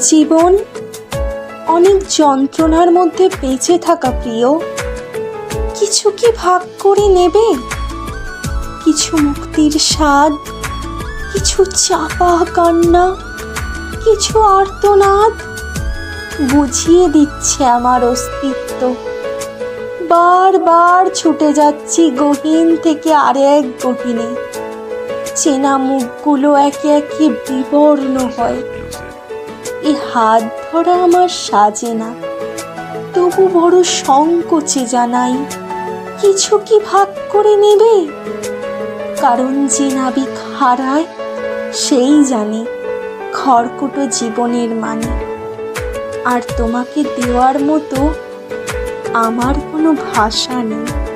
জীবন অনেক যন্ত্রণার মধ্যে বেঁচে থাকা প্রিয়। কিছু কি ভাগ করে নেবে? কিছু মুক্তির স্বাদ, কিছু চাপা কান্না, কিছু আর্তনাদ বুঝিয়ে দিচ্ছে আমার অস্তিত্ব। বারবার ছুটে যাচ্ছি গহীন থেকে আরেক গহীনে। চেনা মুখগুলো একে একে বিবর্ণ হয়। এই হাত ধরা আমার সাজে না। তবু বড় সংকোচে জানাই, কিছু কি ভাগ করে নেবে? কারণ যে নাবিক হারায়, সেই জানে খড়কুটো জীবনের মানে। আর তোমাকে দেওয়ার মতো আমার কোনো ভাষা নেই।